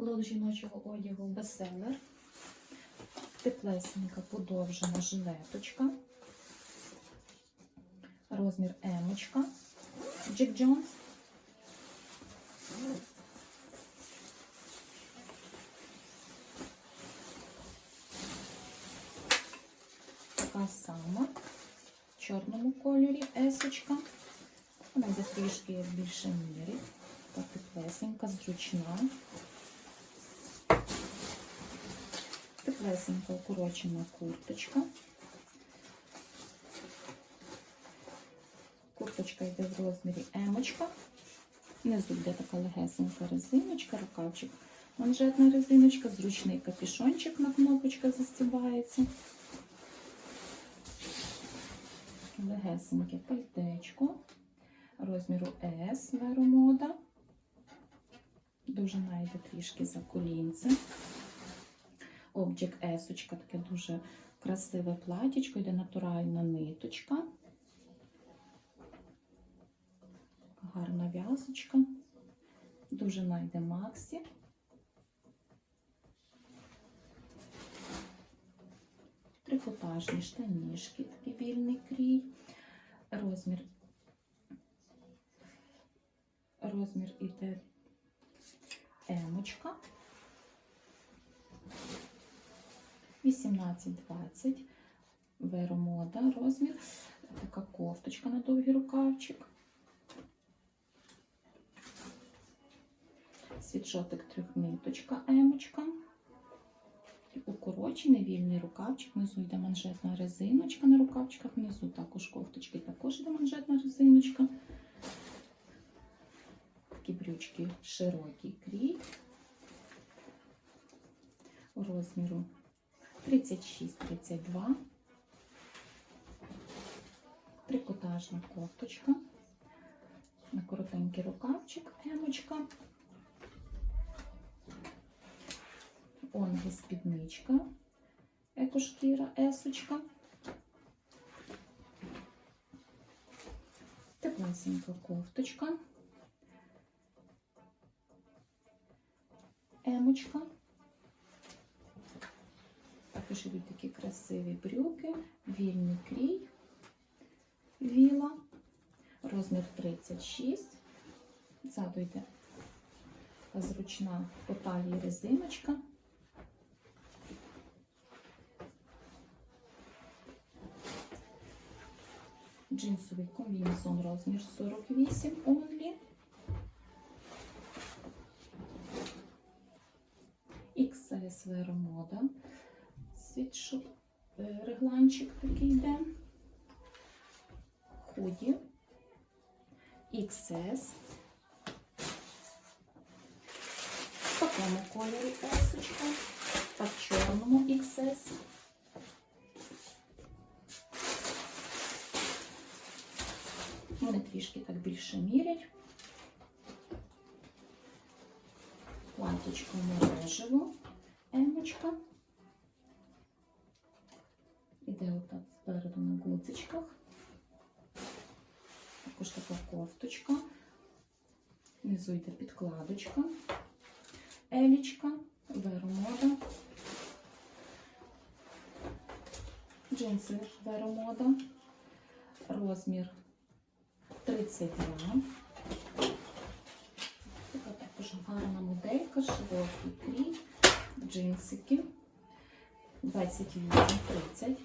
Лот жіночого одягу бестселер. Теплесенька подовжена жилеточка. Розмір емочка. Джек Джонс. Така сама в чорному кольорі есочка. Вона йде трішки більше мірі. Така теплесенька, зручна. Теплесенька укорочена курточка. Курточка йде в розмірі емочка. Внизу йде така легесенька резиночка, рукавчик. Манжетна резиночка, зручний капюшончик на кнопочках застібається. Легесеньке пальтечко розміру S веромода. Дуже найде трішки за колінце. Обджик S, таке дуже красиве платічко, йде натуральна ниточка. Гарна в'язочка. Дуже найде Максі. Трикотажні штанішки, такий вільний крій. Розмір. Розмір іде емочка. 18-20. Веромода розмір. Така кофточка на довгий рукавчик. Світшотик трьохниточка емочка. Укорочений вільний рукавчик. Внизу йде манжетна резиночка на рукавчиках. Внизу також кофточки, також йде манжетна резиночка. Такі брючки широкий крій. Розміру 36-32. Трикотажна кофточка. На коротенький рукавчик емочка. Онги спідничка, екошкіра, есочка. Теплесенька кофточка. Емочка. Також йдуть такі красиві брюки, вільний крій, віла, розмір 36. Ззаду йде зручна по талії резиночка. Джинсовий комбінезон розмір 48 онлі. XS Веромода. Світшот, е, регланчик такий йде. Худі. XS. В такому кольорі есочка. Та в чорному XS. Вони трішки так більше мірять. Платічко мережево, емочка. Іде отак спереду на гудзичках. Також така кофточка. Внизу йде підкладочка, елічка, веромода. Джинси веромода. Розмір 32. Така також гарна моделька, широкий крій, джинсики 28-30.